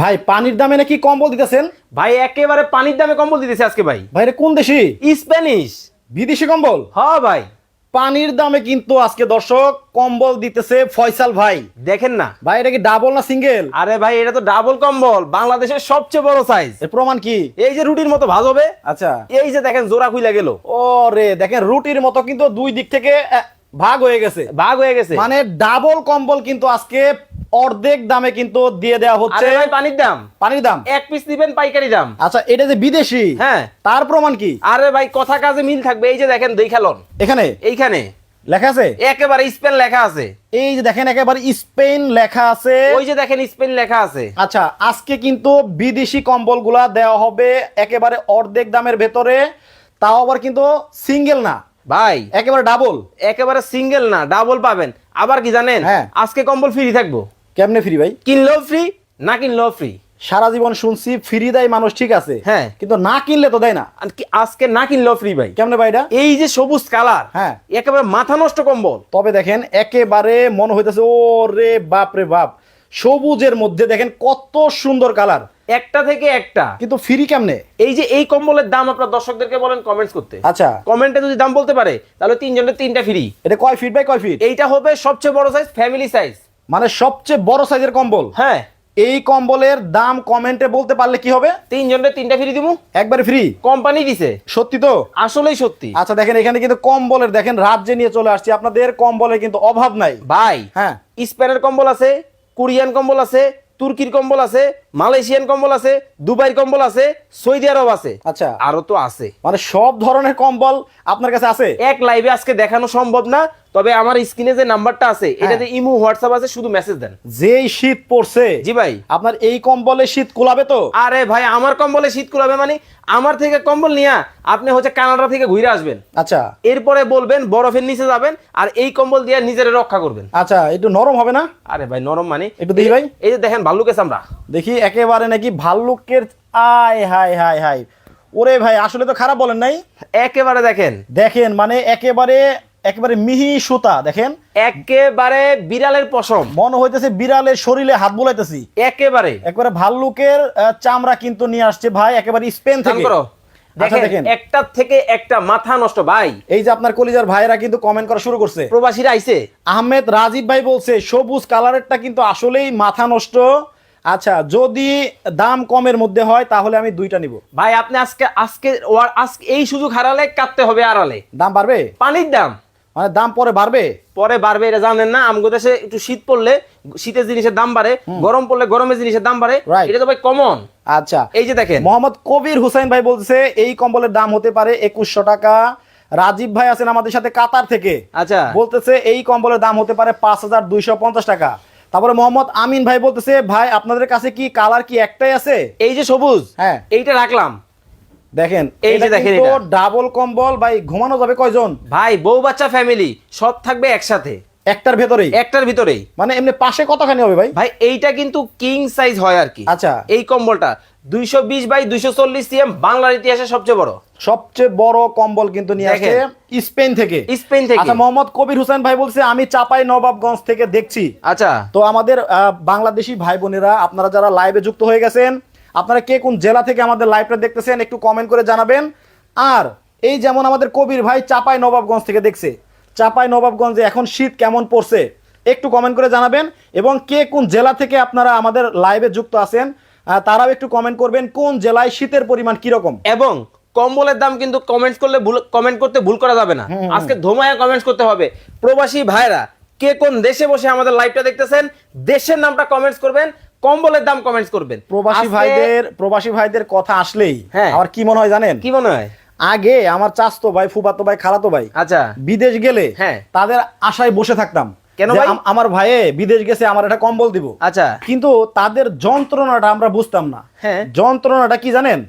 ভাই পানির দামে নাকি কম্বল দিতেছেন? ভাই একেবারে পানির দামে কম্বল দিতেছে আজকে ভাই। ভাই কোন দেশি? স্প্যানিশ। বিদেশি কম্বল? হ্যাঁ ভাই। পানির দামে কিন্তু আজকে দর্শক কম্বল দিতেছে ফয়সাল ভাই। দেখেন না। ভাই এটা কি ডাবল না সিঙ্গেল আরে ভাই এটা তো ডাবল কম্বল। বাংলাদেশের সবচেয়ে বড় সাইজ এর প্রমাণ কি? এই যে রুটির মতো ভাজ হবে। আচ্ছা। এই যে দেখেন জোড়া খুইলা গেল। ও রে দেখেন রুটির মতো কিন্তু দুই দিক থেকে ভাগ হয়ে গেছে। ভাগ হয়ে গেছে। মানে ডাবল কম্বল কিন্তু আজকে অর্ধেক দামে কিন্তু দিয়ে দেওয়া হচ্ছে। ভাই পানির দাম। পানির দাম? এক পিস দিবেন পাইকারি দাম। আচ্ছা এটা যে বিদেশি হ্যাঁ। তার প্রমাণ কি? আরে ভাই কথা কাজে মিল থাকবে। এই যে দেখেন দেখালন এখানে? এইখানে। লেখা আছে? একেবারে স্পেন লেখা আছে। এই যে দেখেন একেবারে স্পেন লেখা আছে। ওই যে দেখেন স্পেন লেখা আছে। আচ্ছা আজকে কিন্তু বিদেশি কম্বলগুলা দেওয়া হবে একেবারে অর্ধেক দামের ভেতরে। তাও আবার কিন্তু সিঙ্গেল না। ভাই একেবারে ডাবল একেবারে সিঙ্গেল না ডাবল পাবেন। আবার কি জানেন? হ্যাঁ। আজকে কম্বল ফ্রি থাকব। কেমনে ফ্রি ভাই? কিনলেও ফ্রি না কিনলেও ফ্রি সারা জীবন শুনছি ফ্রি দেয় মানুষ ঠিক আছে। হ্যাঁ। কিন্তু না কিনলে তো দেয় না। আজকে না কিনলেও ফ্রি ভাই। কেমনে ভাই এটা? এই যে সবুজ কালার হ্যাঁ। একেবারে মাথা নষ্ট কম্বল। তবে দেখেন একেবারে মনে হইতেছে ও রে বাপ রে বাপ। সবুজের মধ্যে দেখেন কত সুন্দর কালার। একটা থেকে একটা। কিন্তু ফ্রি কেমনে? এই যে এই কম্বলের দাম আপনার দর্শকদেরকে বলেন কমেন্টস করতে। আচ্ছা। কমেন্টে যদি দাম বলতে পারে তাহলে তিনজনের তিনটা ফ্রি এটা কয় ফিট বাই কয় ফিট এইটা হবে সবচেয়ে বড় সাইজ ফ্যামিলি সাইজ মানে সবচেয়ে বড় সাইজের কম্বল? হ্যাঁ। এই কম্বলের দাম কমেন্টে বলতে পারলে কি হবে? তিনজনের তিনটা ফ্রি দিমু। একবারে ফ্রি কোম্পানি দিছে। সত্যি তো? আসলেই সত্যি। আচ্ছা দেখেন এখানে কিন্তু কম্বলের দেখেন রাজ্যে নিয়ে চলে আসছি। আপনাদের কম্বলের কিন্তু অভাব নাই। ভাই হ্যাঁ। স্পেনের কম্বল আছে কোরিয়ান কম্বল আছে তুর্কির কম্বল আছে মালয়েশিয়ান কম্বল আছে দুবাইয়ের কম্বল আছে সৌদি আরব আছে। আচ্ছা। আরও তো আছে। মানে সব ধরনের কম্বল আপনার কাছে আছে? এক লাইভে আজকে দেখানো সম্ভব না তবে আমার স্ক্রিনে যে নাম্বারটা আছে এটাতে ইমো হোয়াটসঅ্যাপ আছে শুধু মেসেজ দেন। যেই শীত পড়ছে জি ভাই। আপনার এই কম্বলে শীত কুলাবে তো? আরে ভাই আমার কম্বলে শীত কুলাবে মানে আমার থেকে কম্বল নিয়া আপনি হচ্ছে কানাডা থেকে ঘুরে আসবেন। আচ্ছা। এরপরে বলবেন বরফের নিচে যাবেন আর এই কম্বল দিয়ে নিজের রক্ষা করবেন। আচ্ছা একটু নরম হবে না? আরে ভাই নরম মানে একটু দেখি ভাই। এই যে দেখেন ভাল্লুকের চামড়া দেখি একেবারে নাকি ভাল্লুকের আয় হাই হাই হাই ওরে ভাই আসলে তো খারাপ বলেন নাই? একেবারে দেখেন। দেখেন মানে একেবারে একেবারে মিহি সুতা দেখেন। একেবারে বিড়ালের পশম। মনে হইতেছে বিড়ালের শরীরে হাত বুলাইতেছি। একেবারে। একবারে ভাল্লুকের চামড়া কিন্তু নিয়ে আসছে ভাই একেবারে স্পেন থেকে। আচ্ছা দেখেন দেখেন। একটার থেকে একটা মাথা নষ্ট ভাই। এই যে আপনার কলিজার ভাইরা কিন্তু কমেন্ট করা শুরু করছে। প্রবাসীরা আইছে। আহমেদ রাজীব ভাই বলছে সবুজ কালারেরটা কিন্তু আসলেই মাথা নষ্ট। আচ্ছা যদি দাম কমের মধ্যে হয় তাহলে আমি দুইটা নিব। ভাই আপনি আজকে আজকে আজকে এই সুযোগ হারালে কাটতে হবে আড়ালে। দাম বাড়বে? পানির দাম। মানে দাম পরে বাড়বে? পরে বাড়বে এটা জানেন না? আমগো দেশে একটু শীত পড়লে শীতের জিনিসের দাম বাড়ে গরম পড়লে গরমের জিনিসের দাম বাড়ে. এটা তো ভাই কমন আচ্ছা। এই যে দেখেন। মোহাম্মদ কবির হুসাইন ভাই বলছে এই কম্বলের দাম হতে পারে একুশশো টাকা। রাজীব ভাই আছেন আমাদের সাথে কাতার থেকে। আচ্ছা। বলতেছে এই কম্বলের দাম হতে পারে পাঁচ হাজার দুইশো পঞ্চাশ টাকা। তারপরে মোহাম্মদ আমিন ভাই বলতেছে ভাই আপনাদের কাছে কি কালার কি একটাই আছে এই যে সবুজ হ্যাঁ। এইটা রাখলাম দেখেন এই যে দেখেন এটা। ডাবল কম্বল ভাই ঘুমানো যাবে কয়জন ভাই বউ বাচ্চা ফ্যামিলি সব থাকবে একসাথে একটার ভেতরেই? একটার ভিতরেই। মানে এমনি পাশে কতখানি হবে ভাই? ভাই এইটা কিন্তু কিং সাইজ হয় আর কি। আচ্ছা। এই কম্বলটা দুইশো বিশ বাই দুইশো চল্লিশ সিএম বাংলার ইতিহাসে সবচেয়ে বড়। সবচেয়ে বড় কম্বল কিন্তু নিয়ে দেখেন। স্পেন থেকে। স্পেন থেকে। আচ্ছা মোহাম্মদ কবির হোসেন ভাই বলছে আমি চাপাই নবাবগঞ্জ থেকে দেখছি। আচ্ছা। তো আমাদের বাংলাদেশি ভাই বোনেরা আপনারা যারা লাইভে যুক্ত হয়ে গেছেন আপনারা কে কোন জেলা থেকে আমাদের লাইভটা দেখতেছেন একটু কমেন্ট করে জানাবেন। আর এই যেমন আমাদের কবির ভাই চাপাই নবাবগঞ্জ থেকে দেখছে চাপাই নবাবগঞ্জে এখন শীত কেমন পড়ছে একটু কমেন্ট করে জানাবেন এবং কে কোন জেলা থেকে আপনারা আমাদের লাইভে যুক্ত আছেন তারাও একটু কমেন্ট করবেন কোন জেলায় শীতের পরিমাণ কীরকম। এবং কম্বলের দাম কিন্তু কমেন্টস করলে ভুল কমেন্ট করতে ভুল করা যাবে না। আজকে ধোমায়া কমেন্টস করতে হবে। প্রবাসী ভাইরা কে কোন দেশে বসে আমাদের লাইভটা দেখতেছেন দেশের নামটা কমেন্টস করবেন কম্বলের দাম কমেন্টস করবেন। প্রবাসী ভাইদের প্রবাসী ভাইদের কথা আসলেই। হ্যাঁ। আর কি মনে হয় জানেন? কি মনে হয়? আগে আমার চাচতো ভাই ফুফাতো ভাই খালাতো ভাই আচ্ছা বিদেশ গেলে হ্যাঁ। তাদের আশায় বসে থাকতাম কেন ভাই? আমার ভাইয়ে বিদেশ গেছে আমার একটা কম্বল দিব আচ্ছা কিন্তু তাদের যন্ত্রণাটা আমরা বুঝতাম না হ্যাঁ। যন্ত্রণাটা কি জানেন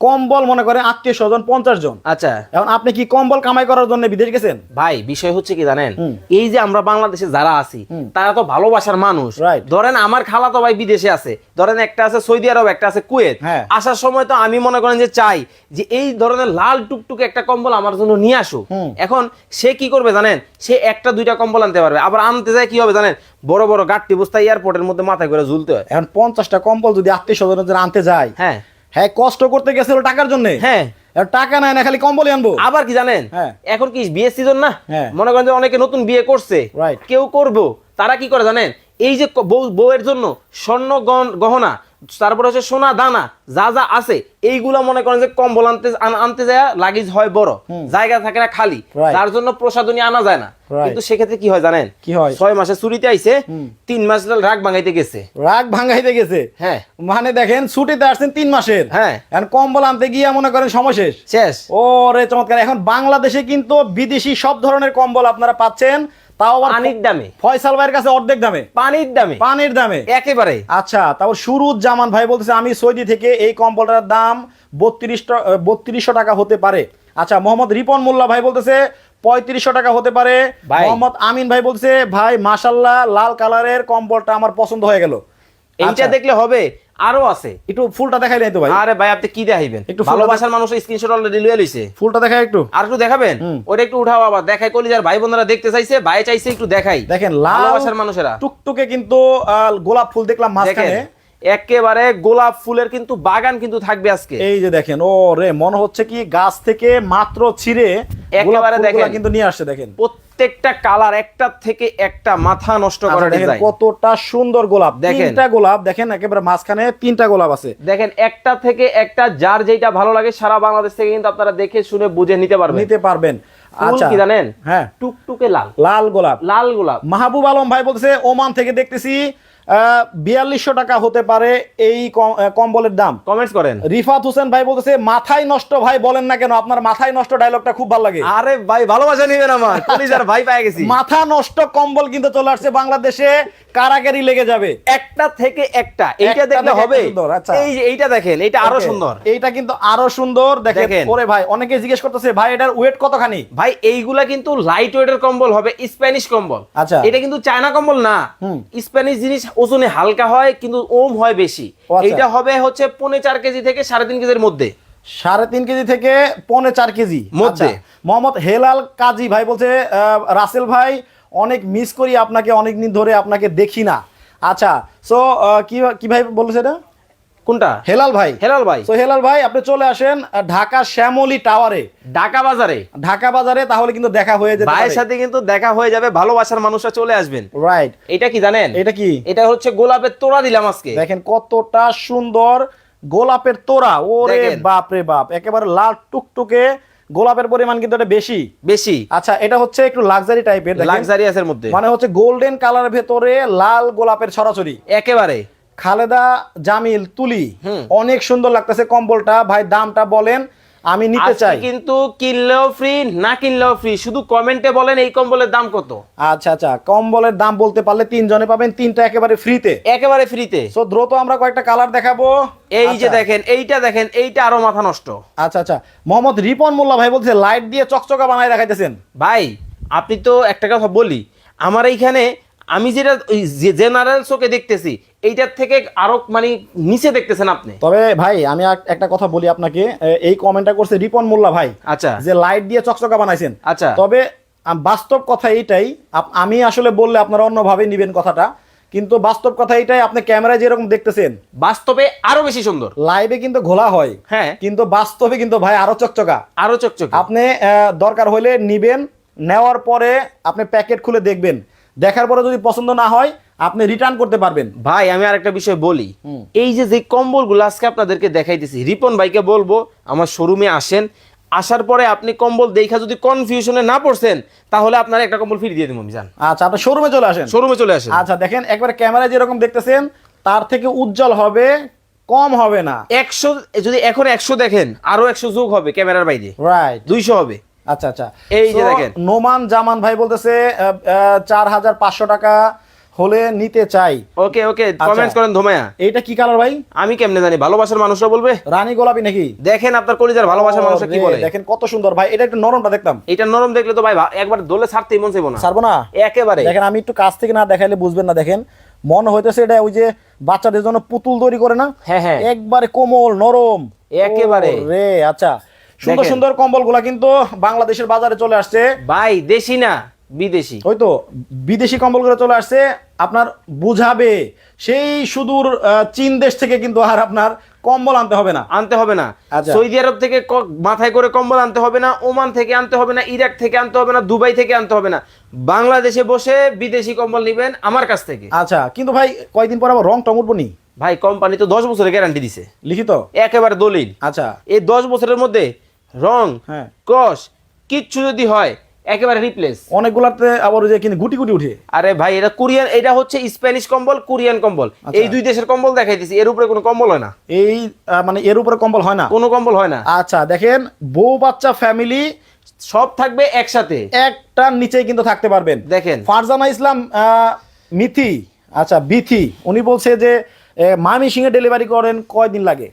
কম্বল মনে করেন আত্মীয় স্বজন পঞ্চাশ জন। আচ্ছা। এখন আপনি কি কম্বল কামাই করার জন্য বিদেশ গেছেন? ভাই বিষয় হচ্ছে কি জানেন? এই যে আমরা বাংলাদেশে যারা আছি তারা তো ভালোবাসার মানুষ। ধরেন আমার খালা তো ভাই বিদেশে আছে। ধরেন একটা আছে সৌদি আরব একটা আছে কুয়েত। হ্যাঁ। আসার সময় তো আমি মনে করেন যে চাই যে এই ধরনের লাল টুকটুকে একটা কম্বল আমার জন্য নিয়ে আসুক। এখন সে কি করবে জানেন? সে একটা দুইটা কম্বল আনতে পারবে। আবার আনতে যায় কি হবে জানেন? বড় বড় গাঠটি বস্তা এয়ারপোর্টের মধ্যে মাথায় করে ঝুলতে হয়। এখন পঞ্চাশটা কম্বল যদি আত্মীয় স্বজনের আনতে যায় হ্যাঁ। হ্যাঁ কষ্ট করতে গেছিল টাকার জন্য। হ্যাঁ। টাকা নাই না খালি কম্বলই আনব। আবার কি জানেন? হ্যাঁ। এখন কি বিয়ে সিজন না? হ্যাঁ। মনে করেন যে অনেকে নতুন বিয়ে করছে। কেউ করব। তারা কি করে জানেন? এই যে বউ- বউয়ের জন্য স্বর্ণ গহনা তারপরে হচ্ছে সোনা দানা যা যা আছে এইগুলা মনে করেন যে কম্বল আনতে আনতে যায় লাগেজ হয় বড়। জায়গা থাকে না খালি. যার জন্য প্রসাদনী আনা যায় না। কিন্তু সেক্ষেত্রে কি হয় জানেন? কি হয়? ছয় মাসে চুরিতে আইছে তিন মাস রাগ ভাঙাইতে গেছে। রাগ ভাঙাইতে গেছে? হ্যাঁ। মানে দেখেন ছুটিতে আসছেন তিন মাসের। হ্যাঁ। এখন কম্বল আনতে গিয়ে মনে করেন সময় শেষ। শেষ। ও রে চমৎকার। এখন বাংলাদেশে কিন্তু বিদেশি সব ধরনের কম্বল আপনারা পাচ্ছেন। তাও আবার পানির দামে। ফয়সাল ভাইয়ের কাছে অর্ধেক দামে। পানির দামে। পানির দামে। একেবারে। আচ্ছা তারপর সুরুজ জামান ভাই বলতেছে আমি সৌদি থেকে এই কম্বলটার দাম বত্রিশ বত্রিশশো টাকা হতে পারে। আচ্ছা মোহাম্মদ রিপন মোল্লা ভাই বলতেছে পঁয়ত্রিশশো টাকা হতে পারে। মোহাম্মদ আমিন ভাই বলছে ভাই মাশাল্লাহ লাল কালারের কম্বলটা আমার পছন্দ হয়ে গেল। এইটা আচ্ছা, দেখলে হবে আরও আছে। একটু ফুলটা দেখাই নাই তো ভাই। আরে ভাই আপনি কি দেখাইবেন? একটু ভালোবাসার মানুষ স্ক্রিনশট অলরেডি লয়ে লইছে। ফুলটা দেখাই একটু। আর একটু দেখাবেন। ওটা একটু উঠাও আবার। দেখাই কলিজার ভাই বোনেরা দেখতে চাইছে ভাই চাইছে একটু দেখাই। দেখেন লাল ভালোবাসার মানুষেরা। টুকটুকে কিন্তু গোলাপ ফুল দেখলাম মাঝখানে। একেবারে গোলাপ ফুলের কিন্তু বাগান কিন্তু থাকবে আজকে। এই যে দেখেন ও রে মনে হচ্ছে কি গাছ থেকে মাত্র ছিঁড়ে একেবারে দেখেন। কিন্তু নিয়ে আসছে দেখেন। প্রত্যেকটা কালার একটা থেকে একটা মাথা নষ্ট আচ্ছা, করা ডিজাইন কতটা সুন্দর গোলাপ। দেখেন। তিনটা গোলাপ দেখেন একেবারে মাঝখানে তিনটা গোলাপ আছে। দেখেন একটা থেকে একটা যার যেটা ভালো লাগে সারা বাংলাদেশ থেকে কিন্তু আপনারা দেখে শুনে বুঝে নিতে পারবেন। নিতে পারবেন। আচ্ছা কি জানেন? হ্যাঁ। টুকটুকে লাল। লাল গোলাপ। লাল গোলাপ। মাহবুব আলম ভাই বলতেছে ওমান থেকে দেখতেছি বিয়াল্লিশশো টাকা হতে পারে এই কম্বলের দাম। কমেন্টস করেন। রিফাত হোসেন ভাই বলতেছে মাথায় নষ্ট ভাই বলেন না কেন? আপনার মাথায় নষ্ট ডায়লগটা খুব ভালো লাগে। আরে ভাই ভালোবাসা নিবেন আমার। কলিজার ভাই পেয়ে গেছি। মাথা নষ্ট কম্বল কিন্তু চলে আসছে বাংলাদেশে কারাকারি লেগে যাবে। একটা থেকে একটা। এইটা দেখলে হবে? আচ্ছা। এই যে এইটা দেখেন এইটা আরও সুন্দর। এইটা কিন্তু আরও সুন্দর। দেখেন। ওরে ভাই অনেকে জিজ্ঞেস করতেছে ভাই এটার ওয়েট কতখানি? ভাই এইগুলা কিন্তু লাইট ওয়েটের কম্বল হবে স্প্যানিশ কম্বল। আচ্ছা। এটা কিন্তু চায়না কম্বল না। স্প্যানিশ জিনিস ওজনে হালকা হয় কিন্তু ওম হয় বেশি। এটা আচ্ছা। হবে হচ্ছে পৌনে চার কেজি থেকে সাড়ে তিন কেজির মধ্যে। সাড়ে তিন কেজি থেকে পৌনে চার কেজি। মধ্যে। আচ্ছা, মোহাম্মদ হেলাল কাজী ভাই বলছে রাসেল ভাই অনেক মিস করি আপনাকে অনেক দিন ধরে আপনাকে দেখি না। আচ্ছা সো কি কি ভাই বলেছে এটা? কোনটা? হেলাল ভাই। হেলাল ভাই। তো হেলাল ভাই আপনি চলে আসেন ঢাকা শ্যামলী টাওয়ারে। ঢাকা বাজারে? ঢাকা বাজারে তাহলে কিন্তু দেখা হয়ে যাবে ভাইয়ের সাথে কিন্তু দেখা হয়ে যাবে ভালোবাসার মানুষরা চলে আসবেন। রাইট এটা কি জানেন? এটা কি? এটা হচ্ছে গোলাপের তোড়া দিলাম আজকে। দেখেন কতটা সুন্দর গোলাপের তোড়া। ওরে। বাপ রে বাপ একেবারে লাল টুকটুকে গোলাপের পরিমাণ কিন্তু এটা বেশি। বেশি। আচ্ছা এটা হচ্ছে একটু লাক্সারি টাইপের। লাক্সারিয়াসের মধ্যে। মানে হচ্ছে গোল্ডেন কালারের ভেতরে লাল গোলাপের ছড়াছড়ি একেবারে। খালেদা জামিল তুলি। অনেক সুন্দর লাগতেছে কম্বলটা। ভাই দামটা বলেন আমি নিতে চাই। কিন্তু কিনলেও ফ্রি না কিনলেও ফ্রি শুধু কমেন্টে বলেন এই কম্বলের দাম কত। আচ্ছা আচ্ছা কম্বলের দাম বলতে পারলে তিনজনে পাবেন তিনটা একেবারে ফ্রিতে একেবারে ফ্রিতে সো দ্রুত আমরা কয়েকটা কালার দেখাবো। এই যে আচ্ছা। দেখেন এইটা দেখেন এইটা আরও মাথা নষ্ট। আচ্ছা আচ্ছা। মোহাম্মদ রিপন মোল্লা ভাই বলছে লাইট দিয়ে চকচকা বানায় দেখাইতেছেন। ভাই আপনি তো একটা কথা বলি আমার এইখানে আমি যেটা জেনারেল চোখে দেখতেছি এইটার থেকে আরও মানে নিচে দেখতেছেন আপনি। তবে ভাই আমি একটা কথা বলি আপনাকে এই কমেন্টটা করছে রিপন মোল্লা ভাই আচ্ছা। যে লাইট দিয়ে চকচকা বানাইছেন। আচ্ছা। তবে বাস্তব কথা এইটাই আমি আসলে বললে আপনারা অন্যভাবে নিবেন কথাটা কিন্তু বাস্তব কথা এটাই আপনি ক্যামেরায় যেরকম দেখতেছেন বাস্তবে আরও বেশি সুন্দর। লাইভে কিন্তু ঘোলা হয় হ্যাঁ। কিন্তু বাস্তবে কিন্তু ভাই আরও চকচকা। আরও চকচকা। আপনি দরকার হলে নিবেন নেওয়ার পরে আপনি প্যাকেট খুলে দেখবেন। দেখার পরে যদি পছন্দ না হয় আপনি রিটার্ন করতে পারবেন। ভাই আমি আরেকটা বিষয় বলি। এই যে যে কম্বলগুলো আজকে আপনাদেরকে দেখাইতেছি রিপন ভাইকে বলব আমার শোরুমে আসেন আসার পরে আপনি কম্বল দেখা যদি কনফিউশনে না পড়ছেন তাহলে আপনার একটা কম্বল ফ্রি দিয়ে দেবো আমি জান আচ্ছা আপনি শোরুমে চলে আসেন? শোরুমে চলে আসেন। আচ্ছা দেখেন একবার ক্যামেরায় যেরকম দেখতেছেন তার থেকে উজ্জ্বল হবে কম হবে না। একশো যদি এখন একশো দেখেন আরও একশো যোগ হবে ক্যামেরার বাইরে। রাইট দুইশো হবে। আচ্ছা আচ্ছা। এই যে দেখেন। নোমান জামান ভাই বলতেছে চার হাজার পাঁচশো টাকা হলে নিতে চাই। ওকে ওকে কমেন্টস করেন ধোমায়া এইটা কি কালার ভাই? আমি কেমনে জানি ভালোবাসার মানুষরা বলবে? রানী গোলাপি নাকি? দেখেন আপনার কলিজার ভালোবাসার মানুষরা কি বলে। দেখেন কত সুন্দর। ভাই এটা একটু নরমটা দেখতাম। এটা নরম দেখলে তো ভাই একবার দোলে ছাড়তেই মন চাইব না। ছাড়বো না? একেবারে। দেখেন আমি একটু কাছ থেকে না দেখাইলে বুঝবেন না দেখেন। মনে হইতেছে এটা ওই যে বাচ্চাদের জন্য পুতুল তৈরি করে না? হ্যাঁ, হ্যাঁ। একবারে কোমল নরম। একেবারে। রে আচ্ছা। সুন্দর। সুন্দর কম্বলগুলা কিন্তু বাংলাদেশের বাজারে চলে আসছে। ভাই দেশি না বিদেশি? ওই তো বিদেশি কম্বলগুলো চলে আসছে। আপনার বুঝাবে। সেই সুদূর চীন দেশ থেকে কিন্তু আর আপনার কম্বল আনতে হবে না। আনতে হবে না। আচ্ছা। সৌদি আরব থেকে মাথায় করে কম্বল আনতে হবে না ওমান থেকে আনতে হবে না ইরাক থেকে আনতে হবে না দুবাই থেকে আনতে হবে না। বাংলাদেশে বসে বিদেশি কম্বল নেবেন আমার কাছ থেকে। আচ্ছা কিন্তু ভাই কয়দিন পর আবার রং টং উঠবো নি? ভাই কোম্পানি তো দশ বছরের গ্যারান্টি দিছে। লিখিত? একেবারে দলিল। আচ্ছা। এই দশ বছরের মধ্যে রং হ্যাঁ। কস কিচ্ছু যদি হয় একেবারে রিপ্লেস অনেকগুলাতে আবার ওই যে কিন্তু গুটি গুটি উঠে। আরে ভাই এটা কোরিয়ান এটা হচ্ছে স্প্যানিশ কম্বল কোরিয়ান কম্বল। আচ্ছা। এই দুই দেশের কম্বল দেখাইতেছি এর উপরে কোনো কম্বল হয় না। এই মানে এর উপরে কম্বল হয় না? কোনো কম্বল হয় না। আচ্ছা দেখেন বউ বাচ্চা ফ্যামিলি সব থাকবে একসাথে। একটার নিচেই কিন্তু থাকতে পারবেন। দেখেন। ফারজানা ইসলাম আহ, মিথি আচ্ছা বিথি উনি বলছে যে মামি সিংহে ডেলিভারি করেন কয়দিন লাগে?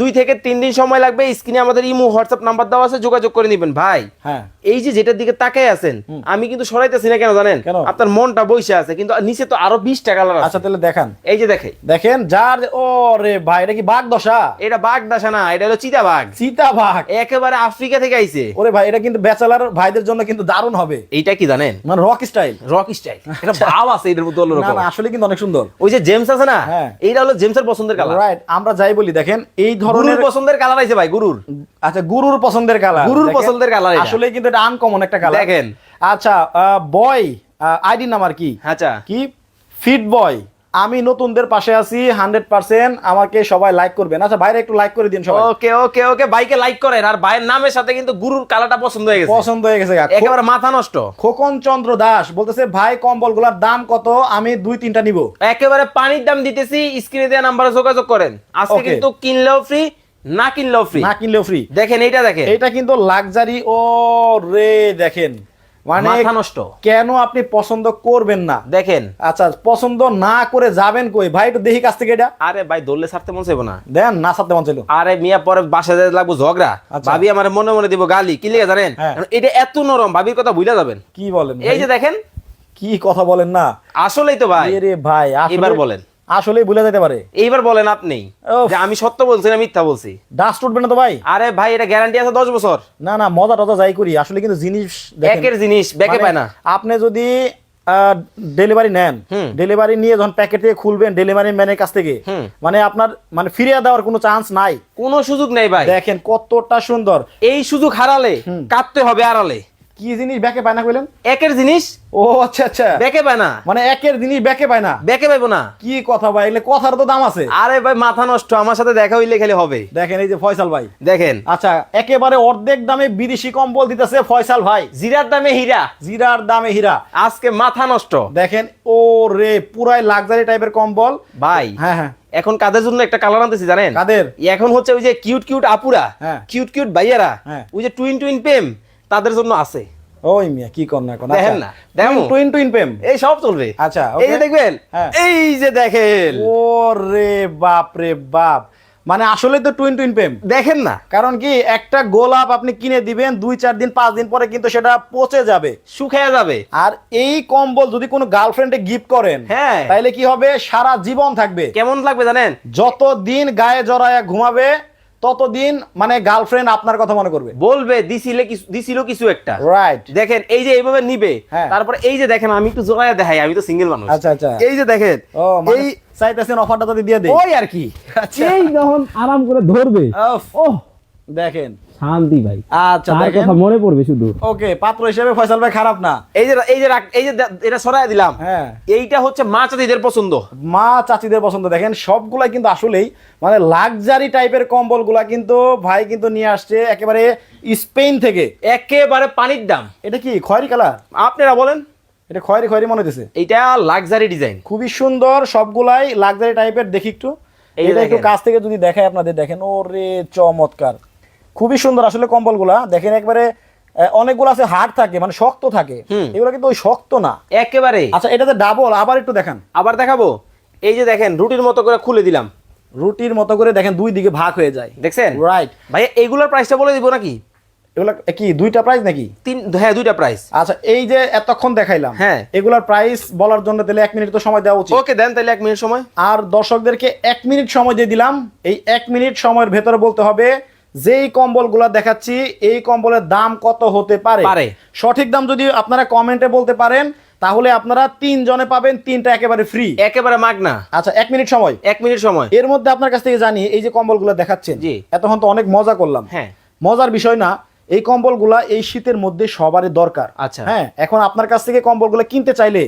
দুই থেকে তিন দিন সময় লাগবে স্ক্রিনে আমাদের ইমো হোয়াটসঅ্যাপ নাম্বার দেওয়া আছে যোগাযোগ করে নেবেন। ভাই হ্যাঁ। এই যে যেটার দিকে তাকাই আছেন আমি কিন্তু সরাইতেছি না কেন জানেন? আপনার মনটা বসে আছে কিন্তু নিচে তো আরও বিশটা কালার আছে আচ্ছা তাহলে দেখান। এই যে দেখে দেখেন যার ও রে ভাই এটা কি বাঘ দশা এটা বাঘ দাসা না এটা হলো চিতা বাঘ চিতা বাঘ একেবারে আফ্রিকা থেকে আইছে। ওরে ভাই এটা কিন্তু ব্যাচেলার ভাইদের জন্য কিন্তু দারুণ হবে। এইটা কি জানেন? মানে রক স্টাইল রক স্টাইল এটা ভাব আছে এটার মধ্যে অন্যরকম। না আসলে কিন্তু অনেক সুন্দর। ওই যে জেমস আছে না হ্যাঁ। এইটা হলো জেমসের পছন্দের কালার রাইট আমরা যাই বলি দেখেন এই ধরনের পছন্দের কালার আছে ভাই গুরুর। আচ্ছা গুরুর পছন্দের কালার গুরুর পছন্দের কালার। আসলে কিন্তু এটা আনকমন একটা কালার দেখেন। আচ্ছা বয় আইডি নাম্বার কি? আচ্ছা। কি? ফিট বয় আমি নতুনদের পাশে আছি হান্ড্রেড পার্সেন্ট আমাকে সবাই লাইক করবেন। আচ্ছা বাইরে একটু লাইক করে দিন সবাই। ওকে ওকে ওকে বাইকে লাইক করেন। আর ভাইয়ের নামের সাথে কিন্তু গুরুর কালারটা পছন্দ হয়ে গেছে। পছন্দ হয়ে গেছে একেবারে মাথা নষ্ট। খোকন চন্দ্র দাস বলতেছে ভাই কম্বলগুলার দাম কত? আমি দুই তিনটা নিব। একেবারে পানির দাম দিতেছি স্ক্রিনে দেওয়া নাম্বারে যোগাযোগ করেন। আজকে কিন্তু কিনলেও ফ্রি না কিনলেও ফ্রি না কিনলেও ফ্রি দেখেন এইটা দেখেন। এটা কিন্তু লাক্সারি ও রে দেখেন। মানে নষ্ট। কেন আপনি পছন্দ করবেন না? দেখেন। আচ্ছা পছন্দ না করে যাবেন কই? ভাই একটু দেখি কাছ থেকে এটা? আরে ভাই দৌড়লে ছাড়তে মন চাইব না। দেন না সাথে মন ছিল আরে মিয়া পরে বাসায় যেতে লাগবো ঝগড়া। আচ্ছা। ভাবি আমার মনে মনে দিব গালি। কি লিখে জানেন? হ্যাঁ। এটা এত নরম ভাবির কথা ভুলে যাবেন। কি বলেন এই যে দেখেন। কি কথা বলেন না? আসলেই তো ভাই। ভাই এবার বলেন। আসলেই ভুলে যেতে পারে। এইবার বলেন আপনি যে আমি সত্য বলছি না মিথ্যা বলছি? ডাস্ট উঠবে না তো ভাই। আরে ভাই এটা গ্যারান্টি আছে দশ বছর। না না মজা টজা যাই করি আসলে কিন্তু জিনিস একের জিনিস ব্যাকে মানে পায় না। আপনি যদি ডেলিভারি নেন ডেলিভারি নিয়ে যখন প্যাকেট থেকে খুলবেন ডেলিভারি ম্যানের কাছ থেকে মানে আপনার মানে ফিরিয়ে দেওয়ার কোনো চান্স নাই। কোনো সুযোগ নেই ভাই। দেখেন কতটা সুন্দর। এই সুযোগ হারালে কাটতে হবে আড়ালে। কি জিনিস ব্যাকে পায় না কইলেন? একের জিনিস? ও আচ্ছা আচ্ছা। ব্যাকে পায় না। মানে একের জিনিস ব্যাকে পায় না? ব্যাকে পাইবো না। কি কথা ভাই এগুলো কথার তো দাম আছে। আরে ভাই মাথা নষ্ট আমার সাথে দেখা হইলে খেলে হবে। দেখেন এই যে ফয়সাল ভাই। দেখেন। আচ্ছা একেবারে অর্ধেক দামে বিদেশি কম্বল দিতেছে ফয়সাল ভাই। জিরার দামে হীরা। জিরার দামে হীরা। আজকে মাথা নষ্ট। দেখেন ও রে পুরাই লাক্সারি টাইপের কম্বল। ভাই হ্যাঁ হ্যাঁ। এখন কাদের জন্য একটা কালার আনতেছি জানেন? কাদের? এখন হচ্ছে ওই যে কিউট কিউট আপুরা। হ্যাঁ। কিউট কিউট ভাইয়ারা। হ্যাঁ। ওই যে টুইন টুইন প্রেম। তাদের জন্য আছে। ওই মিয়া কি কর না দেখেন না, দেখো। টুইন টুইন প্রেম। এই সব চলবে। আচ্ছা, এই যে দেখবেন হ্যাঁ। এই যে দেখেন। ও রে বাপ রে বাপ। মানে আসলে তো টুইন টুইন প্রেম। দেখেন না। কারণ কি একটা গোলাপ আপনি কিনে দিবেন দুই চার দিন পাঁচ দিন পরে কিন্তু সেটা পচে যাবে। শুকায়া যাবে। আর এই কম্বল যদি কোনো গার্লফ্রেন্ডে গিফট করেন হ্যাঁ। তাইলে কি হবে? সারা জীবন থাকবে। কেমন লাগবে জানেন? যত দিন গায়ে জড়ায় ঘুমাবে ততদিন মানে গার্লফ্রেন্ড আপনার কথা মনে করবে। বলবে দিছিলে কিছু দিছিল কিছু একটা। রাইট দেখেন এই যে এইভাবে নিবে হ্যাঁ। তারপরে এই যে দেখেন আমি একটু জোড়ায় দেখাই আমি তো সিঙ্গেল মানুষ। আচ্ছা, আচ্ছা। এই যে দেখেন ও মানে এই চাইতেছেন অফারটা যদি দিয়ে দেই। ওই আর কি। আচ্ছা। এই যখন আরাম করে ধরবে ওহ। দেখেন শান্তি ভাই। আচ্ছা তার কথা মনে পড়বে শুধু। ওকে পাত্র হিসেবে ফয়সাল ভাই খারাপ না। এই যে এই যে এই যে এটা সরাই দিলাম। হ্যাঁ। এইটা হচ্ছে মা চাঁদিদের পছন্দ। মা চাচিদের পছন্দ। দেখেন সবগুলাই কিন্তু আসলেই মানে লাক্সারি টাইপের কম্বলগুলা কিন্তু ভাই কিন্তু নিয়ে আসছে একেবারে স্পেন থেকে। একেবারে পানির দাম। এটা কি খয়েরি কালার? আপনারা বলেন। এটা খয়েরি খয়েরি মনে হইতেছে। এইটা লাক্সারি ডিজাইন। খুবই সুন্দর সবগুলাই লাক্সারি টাইপের দেখি একটু। এটা একটু কাছ থেকে যদি দেখাই আপনাদের দেখেন। ওরে চমৎকার। খুবই সুন্দর আসলে কম্বলগুলা। দেখেন একবারে অনেকগুলো আছে হার্ড থাকে মানে শক্ত থাকে। এগুলো কিন্তু ওই শক্ত না। একেবারে। আচ্ছা এটাতে ডাবল আবার একটু দেখান। আবার দেখাবো? এই যে দেখেন রুটির মতো করে খুলে দিলাম। রুটির মতো করে দেখেন দুই দিকে ভাগ হয়ে যায়। দেখছেন? রাইট ভাইয়া এইগুলোর প্রাইসটা বলে দিব নাকি? এগুলো কি দুইটা প্রাইস নাকি? তিন হ্যাঁ দুইটা প্রাইস আচ্ছা এই যে এতক্ষণ দেখাইলাম হ্যাঁ। এগুলার প্রাইস বলার জন্য তাহলে এক মিনিট তো সময় দেওয়া উচিত। ওকে দেন তাহলে এক মিনিট সময়। আর দর্শকদেরকে এক মিনিট সময় দিয়ে দিলাম। এই এক মিনিট সময়ের ভেতরে বলতে হবে যেই কম্বলগুলো দেখাচ্ছি এই কম্বলের দাম কত হতে পারে। সঠিক দাম যদি আপনারা কমেন্টে বলতে পারেন তাহলে আপনারা তিন জনে পাবেন তিনটা একেবারে ফ্রি একেবারে মাগনা। আচ্ছা এক মিনিট সময়। এক মিনিট সময়। এর মধ্যে আপনার কাছ থেকে জানি এই যে কম্বলগুলো দেখাচ্ছেন জি। এতক্ষণ তো অনেক মজা করলাম। হ্যাঁ। মজার বিষয় না এই কম্বলগুলা এই শীতের মধ্যে সবারই দরকার। আচ্ছা। হ্যাঁ এখন আপনার কাছ থেকে কম্বলগুলো কিনতে চাইলে।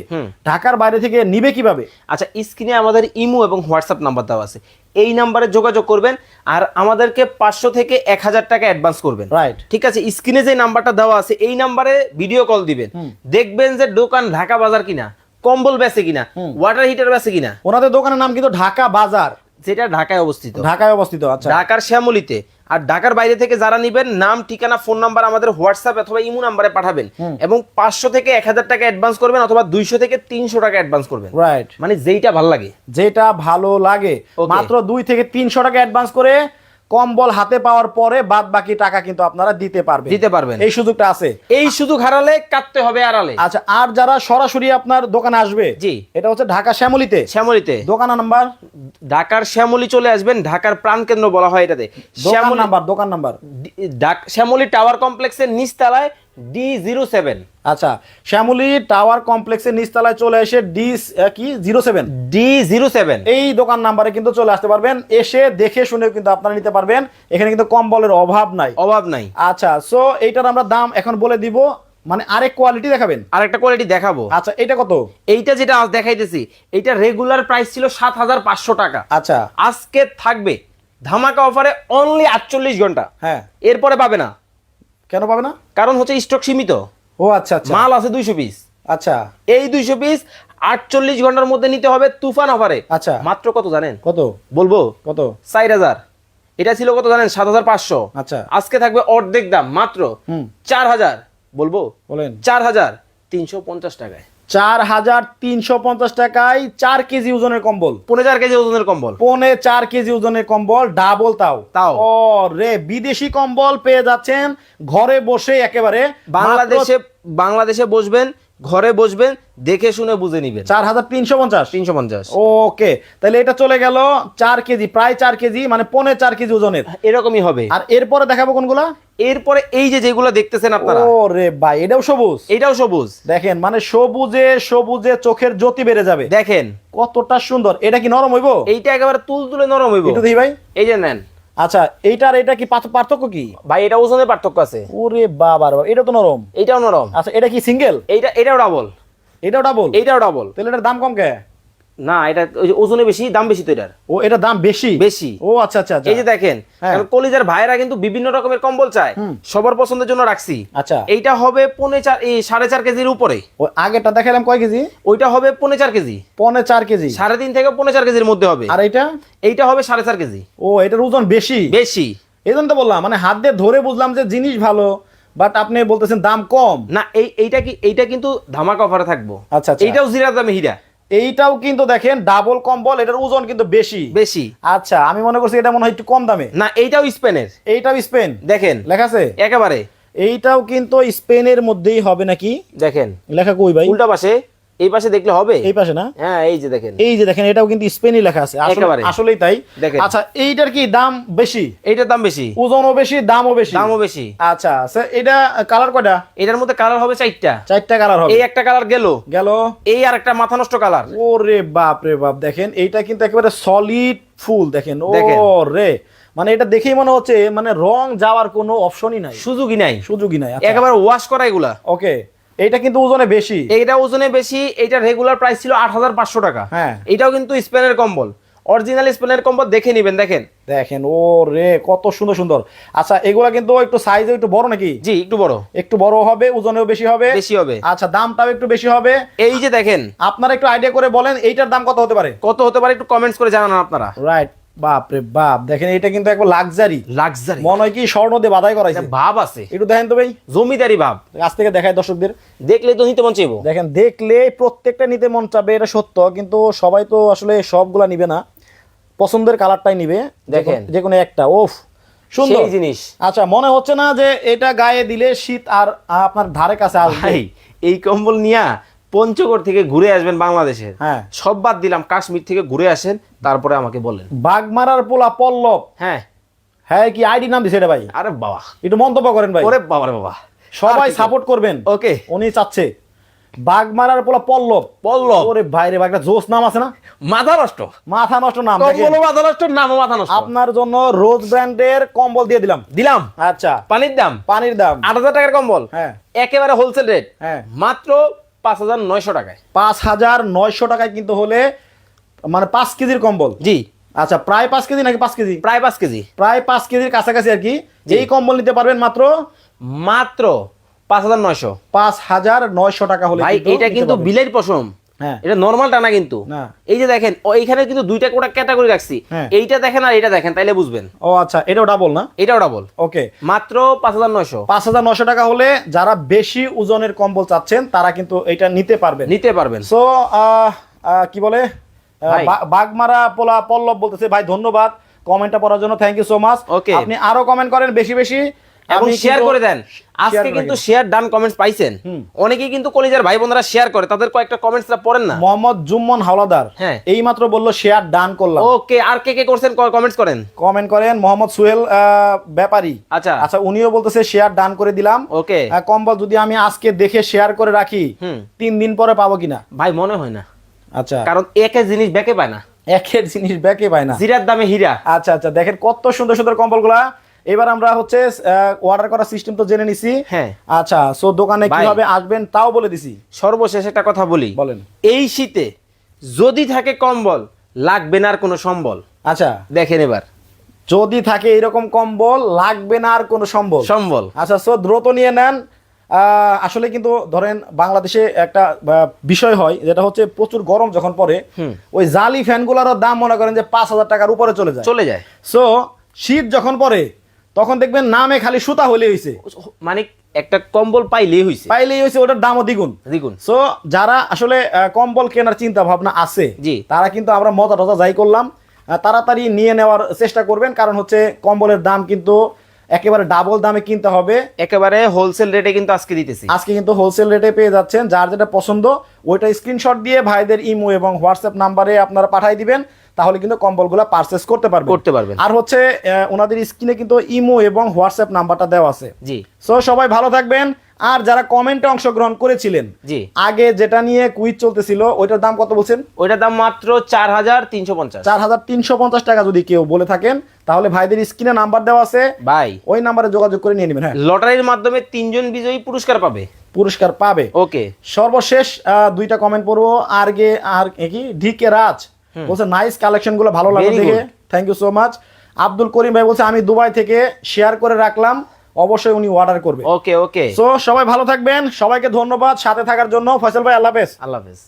ঢাকার বাইরে থেকে নিবে কীভাবে? আচ্ছা স্ক্রিনে আমাদের ইমো এবং হোয়াটসঅ্যাপ নাম্বার দেওয়া আছে। এই নাম্বারে যোগাযোগ করবেন আর আমাদেরকে পাঁচশো থেকে এক হাজার টাকা অ্যাডভান্স করবেন। রাইট ঠিক আছে স্ক্রিনে যে নাম্বারটা দেওয়া আছে এই নাম্বারে ভিডিও কল দিবেন। দেখবেন যে দোকান ঢাকা বাজার কিনা কম্বল বেচে কিনা ওয়াটার হিটার বেচে কিনা। ওনাদের দোকানের নাম কিন্তু ঢাকা বাজার। যেটা ঢাকায় অবস্থিত। ঢাকায় অবস্থিত আচ্ছা। ঢাকার শ্যামলিতে। আর ঢাকার বাইরে থেকে যারা নিবেন নাম ঠিকানা ফোন নাম্বার আমাদের হোয়াটসঅ্যাপ অথবা ইমো নাম্বারে পাঠাবেন। এবং পাঁচশো থেকে এক হাজার টাকা অ্যাডভান্স করবেন অথবা দুইশো থেকে তিনশো টাকা অ্যাডভান্স করবেন। রাইট মানে যেইটা ভালো লাগে। যেটা ভালো লাগে। মাত্র দুই থেকে তিনশো টাকা অ্যাডভান্স করে কম্বল হাতে পাওয়ার পরে বাদ বাকি টাকা কিন্তু আপনারা দিতে পারবেন। দিতে পারবেন। এই সুযোগটা আছে। এই সুযোগ হারালে কাটতে হবে আড়ালে। আচ্ছা আর যারা সরাসরি আপনার দোকানে আসবে জি। এটা হচ্ছে ঢাকা শ্যামলিতে। শ্যামলিতে। দোকান নাম্বার? ঢাকার শ্যামলি চলে আসবেন ঢাকার প্রাণ কেন্দ্র বলা হয় এটাতে। শ্যামলী নাম্বার দোকান নাম্বার। শ্যামলি টাওয়ার কমপ্লেক্সের নিচতলায় ডি জিরো সেভেন আচ্ছা শ্যামলি টাওয়ার কমপ্লেক্সের নিচতলায় চলে এসে ডি কি? Zero seven? D zero seven. এই দোকান নাম্বারে কিন্তু চলে আসতে পারবেন এসে দেখে শুনে কিন্তু আপনারা নিতে পারবেন। এখানে কিন্তু কম্বলের অভাব নাই। অভাব নাই। আচ্ছা সো এইটার আমরা দাম এখন বলে দিব মানে আরেক কোয়ালিটি দেখাবেন। আরেকটা কোয়ালিটি দেখাবো। আচ্ছা এটা কত? এইটা যেটা আজ দেখাইতেছি এইটা রেগুলার প্রাইস ছিল সাত হাজার পাঁচশো টাকা। আচ্ছা। আজকে থাকবে ধামাকা অফারে অনলি আটচল্লিশ ঘণ্টা। হ্যাঁ। এরপরে পাবে না। কেন পাবে না? কারণ হচ্ছে স্টক সীমিত। ও আচ্ছা আচ্ছা। মাল আছে দুইশো পিস। আচ্ছা। এই দুইশো পিস আটচল্লিশ ঘণ্টার মধ্যে নিতে হবে তুফান অফারে আচ্ছা। মাত্র কত জানেন? কত? বলব? কত? চার হাজার। এটা ছিল কত জানেন? সাত হাজার পাঁচশো। আচ্ছা। আজকে থাকবে অর্ধেক দাম মাত্র। চার হাজার। বলব? বলেন। চার হাজার তিনশো পঞ্চাশ টাকায়। চার হাজার তিনশো পঞ্চাশ টাকায় চার কেজি ওজনের কম্বল। পনে চার কেজি ওজনের কম্বল। পনে চার কেজি ওজনের কম্বল ডাবল তাও। তাও। ও রে বিদেশি কম্বল পেয়ে যাচ্ছেন ঘরে বসে একেবারে বাংলাদেশে বাংলাদেশে বসবেন ঘরে বসবেন দেখে শুনে বুঝে নিবেন। চার হাজার তিনশো পঞ্চাশ। তিনশো পঞ্চাশ। ওকে তাহলে এটা চলে গেল চার কেজি প্রায় চার কেজি মানে পনে চার কেজি ওজনের। এরকমই হবে। আর এরপরে দেখাবো কোনগুলা? এরপরে এই যে যেগুলো দেখতেছেন আপনারা। ও রে ভাই এটাও সবুজ। এটাও সবুজ। দেখেন মানে সবুজে সবুজে চোখের জ্যোতি বেড়ে যাবে। দেখেন। কতটা সুন্দর। এটা কি নরম হইব? এইটা একেবারে তুল তুলে নরম হইব। ভাই। এই যে নেন। আচ্ছা এইটার এটা কি পার্থক্য কি? ভাই এটা ওজনের পার্থক্য আছে। ওরে বাবা এটা তো নরম। এইটাও নরম। আচ্ছা এটা কি সিঙ্গেল এইটা এটাও ডাবল এটাও ডাবল এইটাও ডাবল তাহলে এটার দাম কম কে? না এটা ওজনে বেশি দাম বেশি তো এটার। ও এটার দাম বেশি? বেশি। ও আচ্ছা আচ্ছা আচ্ছা। এই যে দেখেন হ্যাঁ। কলিজার ভাইরা কিন্তু বিভিন্ন রকমের কম্বল চায়। সবার পছন্দের জন্য রাখছি। আচ্ছা। এইটা হবে পৌনে চার এই সাড়ে চার কেজির উপরে। ও আগেরটা দেখালাম কয় কেজি? ওইটা হবে পৌনে চার কেজি। পনে চার কেজি। সাড়ে তিন থেকে পৌনে চার কেজির মধ্যে হবে। আর এটা এইটা হবে সাড়ে চার কেজি। ও এটার ওজন বেশি? বেশি। এই জন্য তো বললাম মানে হাত দিয়ে ধরে বুঝলাম যে জিনিস ভালো বাট আপনি বলতেছেন দাম কম। না এই এইটা কি এইটা কিন্তু ধামাকা অফারে থাকব। আচ্ছা, আচ্ছা। এইটাও জিরা দামে হীরা। এইটাও কিন্তু দেখেন ডাবল কম্বল এটার ওজন কিন্তু বেশি। বেশি। আচ্ছা আমি মনে করছি এটা মনে হয় একটু কম দামে। না এইটাও স্পেনের। এইটাও স্পেন। দেখেন। লেখা আছে? একেবারে। এইটাও কিন্তু স্পেনের মধ্যেই হবে নাকি? দেখেন। লেখা কই ভাই? উল্টা পাশে। এই পাশে দেখলে হবে? এই পাশে না? হ্যাঁ এই যে দেখেন। এই যে দেখেন এটাও কিন্তু স্পেনই লেখা আছে। আসলে- একেবারে। আসলেই তাই। দেখেন। আচ্ছা এইটার কি দাম বেশি? এইটার দাম বেশি। ওজনও বেশি দামও বেশি? দামও বেশি। আচ্ছা স্যার এটা কালার কয়টা? এটার মধ্যে কালার হবে চারটা। চারটা কালার হবে। এই একটা কালার গেল। গেল। এই আর একটা মাথা নষ্ট কালার। ওরে বাপ রে বাপ দেখেন এইটা কিন্তু একেবারে সলিড ফুল দেখেন। ও দেখেন। রে মানে এটা দেখেই মনে হচ্ছে মানে রং যাওয়ার কোনো অপশনই নাই। সুযোগই নাই। সুযোগই নাই একেবারে ওয়াশ করা এগুলা। ওকে এইটা কিন্তু ওজনে বেশি। এইটা ওজনে বেশি এইটা রেগুলার প্রাইস ছিল আট হাজার পাঁচশো টাকা। হ্যাঁ। এটাও কিন্তু স্পেনের কম্বল। অরিজিনাল স্পেনের কম্বল দেখে নিবেন দেখেন। দেখেন ও রে কত সুন্দর সুন্দর। আচ্ছা এগুলা কিন্তু একটু সাইজে একটু বড় নাকি? জি একটু বড়। একটু বড় হবে ওজনেও বেশি হবে? বেশি হবে। আচ্ছা দামটাও একটু বেশি হবে? এই যে দেখেন। আপনারা একটু আইডিয়া করে বলেন এইটার দাম কত হতে পারে? কত হতে পারে একটু কমেন্টস করে জানান আপনারা। রাইট বাপ রে বাপ দেখেন এটা কিন্তু একবার লাক্সারি লাক্সারি মনে হয় কি স্বর্ণ দিয়ে বাধাই করাইছে। ভাব আছে। একটু দেখেন তো ভাই। জমিদারি ভাব। কাছ থেকে দেখায় দর্শকদের। দেখলে তো নিতে মন চাইব। দেখেন দেখলে প্রত্যেকটা নিতে মন চাবে এটা সত্য কিন্তু সবাই তো আসলে সবগুলা নিবে না। পছন্দের কালারটাই নিবে। দেখেন। যে কোনো একটা। ওফ সুন্দর। জিনিস। আচ্ছা মনে হচ্ছে না যে এটা গায়ে দিলে শীত আর আপনার ধারে কাছে আসবে। এই কম্বল নিয়া পঞ্চগড় থেকে ঘুরে আসবেন বাংলাদেশে। হ্যাঁ। সব বাদ দিলাম কাশ্মীর থেকে ঘুরে আসেন তারপরে আমাকে বলেন। বাগমারার পোলা পল্লব। হ্যাঁ। হ্যাঁ কি আইডি নাম দিছে রে ভাই? আরে বাবা। একটু মন্তব্য করেন ভাই। ওরে বাবা রে বাবা। সবাই সাপোর্ট করবেন। ওকে। উনি চাচ্ছে। বাগমারার পোলা পল্লব। পল্লব। ওরে ভাই রে একটা জোস নাম আছে না? মাথা নষ্ট। মাথা নষ্ট নাম। কম্বল মাথা নষ্ট নামও মাথা নষ্ট। আপনার জন্য রোজ ব্র্যান্ডের কম্বল দিয়ে দিলাম। দিলাম। আচ্ছা। পানির দাম। পানির দাম। আট হাজার টাকার কম্বল। হ্যাঁ। একেবারে হোলসেল রেট হ্যাঁ। মাত্র পাঁচ হাজার নয়শো টাকায়। পাঁচ হাজার নয়শো টাকায় কিন্তু হলে মানে পাঁচ কেজির কম্বল? জি। আচ্ছা প্রায় পাঁচ কেজি নাকি পাঁচ কেজি? প্রায় পাঁচ কেজি। প্রায় পাঁচ কেজির কাছাকাছি আর কি। যেই এই কম্বল নিতে পারবেন মাত্র? মাত্র পাঁচ হাজার নয়শো। পাঁচ হাজার নয়শো টাকা হলে এটা কিন্তু বিলের পশম। এটা নর্মাল টানা কিন্তু। এই যে দেখেন এইখানে কিন্তু দুইটা কোটা ক্যাটাগরি রাখছি। হ্যাঁ। এইটা দেখেন আর এইটা দেখেন তাইলে বুঝবেন। ও আচ্ছা এটাও ডাবল না? এটাও ডাবল ওকে মাত্র পাঁচ হাজার নয়শো। পাঁচ হাজার নশো টাকা হলে যারা বেশি ওজনের কম্বল চাচ্ছেন তারা কিন্তু এটা নিতে পারবেন। নিতে পারবেন। সো কি বলে? বাগমারা পোলা পল্লব বলতেছে ভাই ধন্যবাদ। কমেন্টটা পড়ার জন্য thank you so much okay আপনি আরও কমেন্ট করেন বেশি বেশি। এবং শেয়ার করে দেন। আজকে কিন্তু শেয়ার ডান কমেন্টস পাইছেন। হুম। অনেকেই কিন্তু কলেজের ভাই বোনেরা শেয়ার করে তাদের কয়েকটা কমেন্টসরা পড়েন না। মোহাম্মদ জুম্মন হাওলাদার হ্যাঁ। এই মাত্র বলল শেয়ার ডান করলাম। ওকে আর কে কে করছেন কমেন্টস করেন? কমেন্ট করেন মোহাম্মদ সুহেল ব্যাপারী। আচ্ছা। আচ্ছা উনিও বলতেছে শেয়ার ডান করে দিলাম। ওকে। কম্বল যদি আমি আজকে দেখে শেয়ার করে রাখি তিন দিন পরে পাবো কিনা? ভাই মনে হয় না। আচ্ছা। কারণ একে জিনিস ব্যাকে পায় না। একের জিনিস ব্যাকে পায় না। জিরার দামে হীরা। আচ্ছা আচ্ছা দেখেন কত সুন্দর সুন্দর কম্বলগুলা। এবার আমরা হচ্ছে অর্ডার করার সিস্টেম তো জেনে নিছি। হ্যাঁ। আচ্ছা সো দোকানে কীভাবে আসবেন তাও বলে দিছি। সর্বশেষ একটা কথা বলি। বলেন। এই শীতে যদি থাকে কম্বল লাগবে না আর কোনো সম্বল। আচ্ছা। দেখেন এবার। যদি থাকে এরকম কম্বল লাগবে না আর কোনো সম্বল। সম্বল। আচ্ছা সো দ্রুত নিয়ে নেন। আসলে কিন্তু ধরেন বাংলাদেশে একটা বিষয় হয় যেটা হচ্ছে প্রচুর গরম যখন পড়ে ওই জালি ফ্যানগুলোরও দাম মনে করেন যে পাঁচ হাজার টাকার উপরে চলে যায়। চলে যায়। সো শীত যখন পড়ে তখন দেখবেন নামে খালি সুতা হলে হয়েছে মানে একটা কম্বল পাইলেই হয়েছে পাইলেই হয়েছে ওটার দামও দ্বিগুণ। দ্বিগুণ। সো যারা আসলে কম্বল কেনার চিন্তা ভাবনা আছে জি। তারা কিন্তু আমরা মজা টজা যাই করলাম। তাড়াতাড়ি নিয়ে নেওয়ার চেষ্টা করবেন কারণ হচ্ছে কম্বলের দাম কিন্তু একেবারে ডাবল দামে কিনতে হবে। একেবারে হোলসেল রেটে কিন্তু আজকে দিতেছি। আজকে কিন্তু হোলসেল রেটে পেয়ে যাচ্ছেন যার যেটা পছন্দ ওইটা স্ক্রিনশট দিয়ে ভাইদের ইমো এবং হোয়াটসঅ্যাপ নাম্বারে আপনারা পাঠিয়ে দিবেন। তাহলে কিন্তু কম্বলগুলো পারচেস করতে পারবেন। করতে পারবেন। আর হচ্ছে ওনাদের স্ক্রিনে কিন্তু ইমো এবং হোয়াটসঅ্যাপ নাম্বারটা দেওয়া আছে। জি। সো সবাই ভালো থাকবেন। আর যারা কমেন্টে অংশগ্রহণ করেছিলেন জি। আগে যেটা নিয়ে কুইজ চলতেছিল ওইটার দাম কত বলছেন? ওইটার দাম মাত্র চার হাজার তিনশো পঞ্চাশ। চার হাজার তিনশো পঞ্চাশ টাকা যদি কেউ বলে থাকেন তাহলে ভাইদের স্ক্রিনে নাম্বার দেওয়া আছে। ভাই ওই নাম্বারে যোগাযোগ করে নিয়ে নেবেন হ্যাঁ। লটারির মাধ্যমে তিনজন বিজয়ী পুরস্কার পাবে। পুরস্কার পাবে। ওকে। সর্বশেষ আহ, দুইটা কমেন্ট পড়ব। আর গে আর কি? ডিকে রাজ। বলছে নাইস কালেকশনগুলো ভালো লাগল দেখে। Thank you so much Abdul Karim ভাই বলছে আমি দুবাই থেকে শেয়ার করে রাখলাম। অবশ্যই উনি অর্ডার করবে। ওকে ওকে সো সবাই ভালো থাকবেন। সবাইকে ধন্যবাদ সাথে থাকার জন্য। ফয়সাল ভাই আল্লাহ হাফেজ। আল্লাহ হাফেজ।